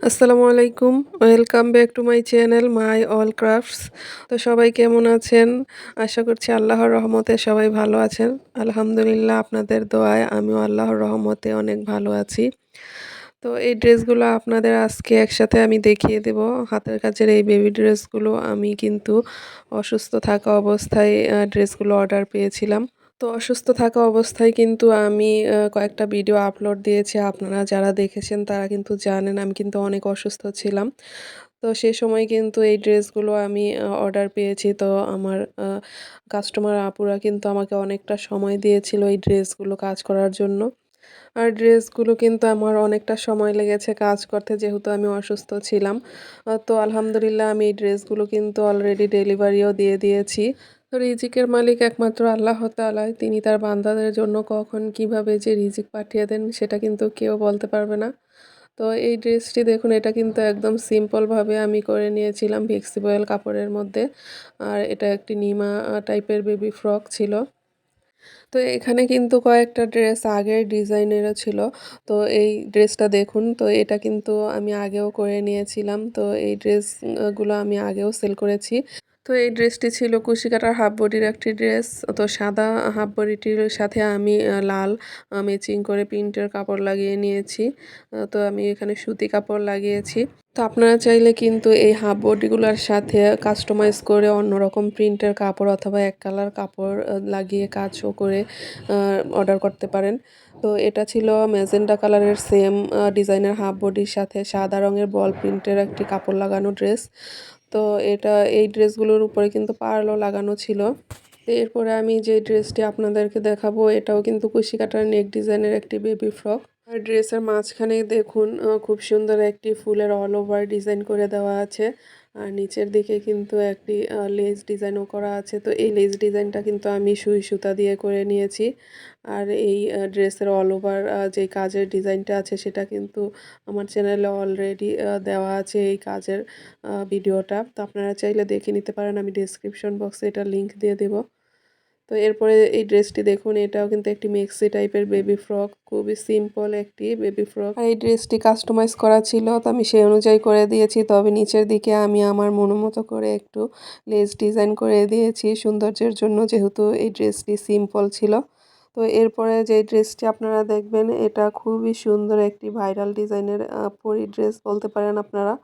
আসসালামু আলাইকুম। Welcome back to my channel my all crafts তো সবাই কেমন আছেন? আশা করছি আল্লাহর রহমতে সবাই ভালো আছেন। আলহামদুলিল্লাহ, আপনাদের দোয়ায় আমিও আল্লাহর রহমতে অনেক ভালো আছি। তো এই ড্রেসগুলো আপনাদের আজকে একসাথে আমি দেখিয়ে দেব। হাতের কাছের এই বেবি ড্রেসগুলো আমি কিন্তু অসুস্থ থাকা অবস্থায় ড্রেসগুলো অর্ডার পেয়েছিলাম। তো অসুস্থ থাকা অবস্থায় কিন্তু আমি কয়েকটা ভিডিও আপলোড দিয়েছি। আপনারা যারা দেখেছেন তারা কিন্তু জানেন আমি কিন্তু অনেক অসুস্থ ছিলাম। তো সে সময় কিন্তু এই ড্রেসগুলো আমি অর্ডার পেয়েছি। তো আমার কাস্টমার আপুরা কিন্তু আমাকে অনেকটা সময় দিয়েছিল এই ড্রেসগুলো কাজ করার জন্য। আর ড্রেসগুলো কিন্তু আমার অনেকটা সময় লেগেছে কাজ করতে, যেহেতু আমি অসুস্থ ছিলাম। তো আলহামদুলিল্লাহ আমি এই ড্রেসগুলো কিন্তু অলরেডি ডেলিভারিও দিয়ে দিয়েছি। তো রিজিকের মালিক একমাত্র আল্লাহ তালাই তিনি তার বান্দাদের জন্য কখন কীভাবে যে রিজিক পাঠিয়ে দেন, সেটা কিন্তু কেউ বলতে পারবে না। তো এই ড্রেসটি দেখুন, এটা কিন্তু একদম সিম্পলভাবে আমি করে নিয়েছিলাম ভিক্সিবয়েল কাপড়ের মধ্যে। আর এটা একটি নিমা টাইপের বেবি ফ্রক ছিল। তো এখানে কিন্তু কয়েকটা ড্রেস আগের ডিজাইনেরও ছিল। তো এই ড্রেসটা দেখুন, তো এটা কিন্তু আমি আগেও করে নিয়েছিলাম। তো এই ড্রেসগুলো আমি আগেও সেল করেছি। তো এই ড্রেসটি ছিল কুশি কাটার হাফ বডির একটি ড্রেস। তো সাদা হাফ বডিটির সাথে আমি লাল ম্যাচিং করে প্রিন্টের কাপড় লাগিয়ে নিয়েছি। তো আমি এখানে সুতি কাপড় লাগিয়েছি। তো আপনারা চাইলে কিন্তু এই হাফ বডিগুলোর সাথে কাস্টমাইজ করে অন্যরকম প্রিন্টের কাপড় অথবা এক কালার কাপড় লাগিয়ে কাজও করে অর্ডার করতে পারেন। তো এটা ছিল ম্যাজেন্ডা কালারের সেম ডিজাইনের হাফ বডির সাথে সাদা রঙের বল প্রিন্টের একটি কাপড় লাগানো ড্রেস। তো এটা, এই ড্রেসগুলোর উপরে কিন্তু পার্লও লাগানো ছিল। এরপরে আমি যে ড্রেসটি আপনাদেরকে দেখাবো, এটাও কিন্তু কুশি কাটার নেক ডিজাইনের একটি বেবি ফ্রক আর ড্রেসের মাঝখানে দেখুন খুব সুন্দর একটি ফুলের অল ওভার ডিজাইন করে দেওয়া আছে। আর নিচের দিকে কিন্তু একটি লেস ডিজাইনও করা আছে। তো এই লেস ডিজাইনটা কিন্তু আমি সুই সুতা দিয়ে করে নিয়েছি। আর এই ড্রেসের অল ওভার যে কাজের ডিজাইনটা আছে সেটা কিন্তু আমার চ্যানেলে অলরেডি দেওয়া আছে এই কাজের ভিডিওটা তো আপনারা চাইলে দেখে নিতে পারেন, আমি ডিসক্রিপশন বক্সে এটা লিঙ্ক দিয়ে দেবো। তো এরপরে এই ড্রেসটি দেখুন, এটাও কিন্তু একটি মেক্সি টাইপের বেবি ফ্রক খুবই সিম্পল একটি বেবি ফ্রক আর এই ড্রেসটি কাস্টমাইজ করা ছিল, তো আমি সেই অনুযায়ী করে দিয়েছি। তবে নিচের দিকে আমি আমার মতো করে একটু লেস ডিজাইন করে দিয়েছি, সৌন্দর্যের জন্য যেহেতু এই ড্রেসটি সিম্পল ছিল। তো এরপরে যে ড্রেসটি আপনারা দেখবেন, এটা খুবই সুন্দর একটি ভাইরাল ডিজাইনের পরি ড্রেস বলতে পারেন আপনারা।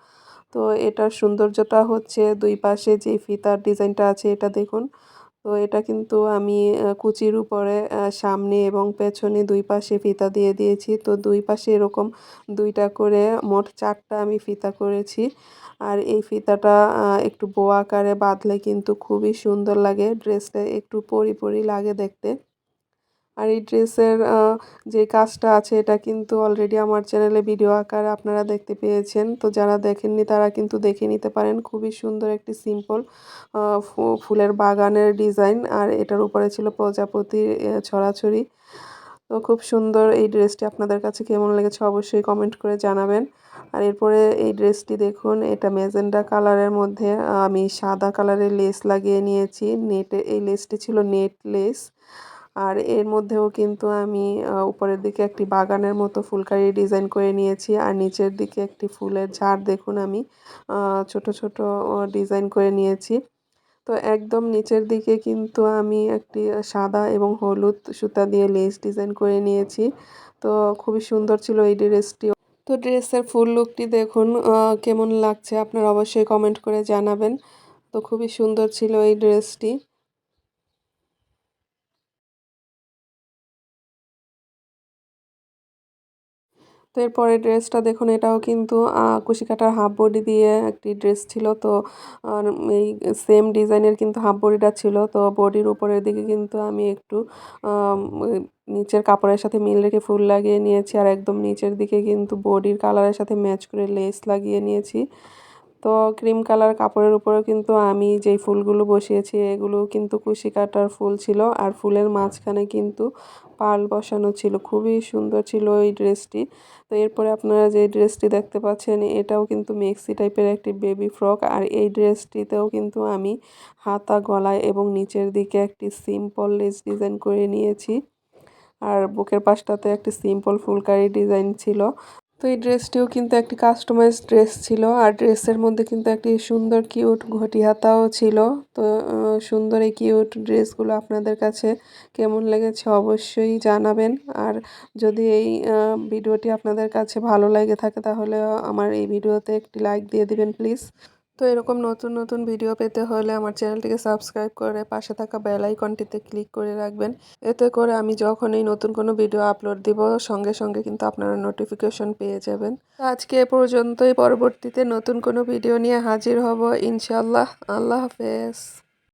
তো এটার সৌন্দর্যটা হচ্ছে দুই পাশে যে ফিতার ডিজাইনটা আছে, এটা দেখুন। তো এটা কিন্তু আমি কুচির উপরে সামনে এবং পেছনে দুই পাশে ফিতা দিয়ে দিয়েছি। তো দুই পাশে এরকম দুইটা করে মোট চারটা আমি ফিতা করেছি। আর এই ফিতাটা একটু বো আকারে বাঁধলে কিন্তু খুবই সুন্দর লাগে। ড্রেসটা একটু পরি পরি লাগে দেখতে। আর এই ড্রেসের যে কাজটা আছে, এটা কিন্তু অলরেডি আমার চ্যানেলে ভিডিও আকারে আপনারা দেখতে পেয়েছেন। তো যারা দেখেননি, তারা কিন্তু দেখে নিতে পারেন। খুবই সুন্দর একটি সিম্পল ফুলের বাগানের ডিজাইন আর এটার উপরে ছিল প্রজাপতির ছড়াছড়ি। তো খুব সুন্দর এই ড্রেসটি আপনাদের কাছে কেমন লেগেছে অবশ্যই কমেন্ট করে জানাবেন। আর এরপরে এই ড্রেসটি দেখুন, এটা মেজেন্ডা কালারের মধ্যে, আমি সাদা কালারের লেস লাগিয়ে নিয়েছি। নেটে, এই লেসটি ছিল নেট লেস আর এর মধ্যেও কিন্তু আমি উপরের দিকে একটি বাগানের মতো ফুলকারি ডিজাইন করে নিয়েছি আর নিচের দিকে একটি ফুলের ঝাড় দেখুন আমি ছোট ছোট ডিজাইন করে নিয়েছি। তো একদম নিচের দিকে কিন্তু আমি একটি সাদা এবং হলুদ সুতা দিয়ে লেস ডিজাইন করে নিয়েছি। তো খুবই সুন্দর ছিল এই ড্রেসটি। তো ড্রেসের ফুল লুকটি দেখুন কেমন লাগছে আপনারা অবশ্যই কমেন্ট করে জানাবেন। তো খুবই সুন্দর ছিল এই ড্রেসটি। তো এরপরে ড্রেসটা দেখুন, এটাও কিন্তু কুশি কাটার হাফ বডি দিয়ে একটি ড্রেস ছিল। তো এই সেম ডিজাইনের কিন্তু হাফ বডিটা ছিল। তো বডির উপরের দিকে কিন্তু আমি একটু নিচের কাপড়ের সাথে মিল রেখে ফুল লাগিয়ে নিয়েছি। আর একদম নিচের দিকে কিন্তু বডির কালারের সাথে ম্যাচ করে লেস লাগিয়ে নিয়েছি। তো ক্রিম কালার কাপড়ের উপরেও কিন্তু আমি যেই ফুলগুলো বসিয়েছি, এগুলো কিন্তু কুশি কাটার ফুল ছিল আর ফুলের মাঝখানে কিন্তু পাল বসানো ছিল। খুবই সুন্দর ছিল এই ড্রেসটি। তো এরপরে আপনারা যে ড্রেসটি দেখতে পাচ্ছেন, এটাও কিন্তু মেক্সি টাইপের একটি বেবি ফ্রক। আর এই ড্রেসটিতেও কিন্তু আমি হাতা, গলায় এবং নিচের দিকে একটি সিম্পল লেস ডিজাইন করে নিয়েছি। আর বুকের পাশটাতে একটি সিম্পল ফুলকারি ডিজাইন ছিল। তো এই ড্রেসটিও কিন্তু একটি কাস্টমাইজ ড্রেস ছিল। আর ড্রেসের মধ্যে কিন্তু একটি সুন্দর কিউট ঘটি হাতাও ছিল। তো সুন্দর এই কিউট ড্রেসগুলো আপনাদের কাছে কেমন লেগেছে অবশ্যই জানাবেন। আর যদি এই ভিডিওটি আপনাদের কাছে ভালো লাগে থাকে, তাহলে আমার এই ভিডিওতে একটি লাইক দিয়ে দিবেন প্লিজ তো এরকম নতুন নতুন ভিডিও পেতে হলে আমার চ্যানেলটিকে সাবস্ক্রাইব করে পাশে থাকা বেল আইকনটিতে ক্লিক করে রাখবেন। এতে করে আমি যখনই নতুন কোনো ভিডিও আপলোড দিব, সঙ্গে সঙ্গে কিন্তু আপনারা নোটিফিকেশন পেয়ে যাবেন। আজকে এ পর্যন্তই। পরবর্তীতে নতুন কোনো ভিডিও নিয়ে হাজির হব ইনশাল্লাহ আল্লাহ হাফেজ।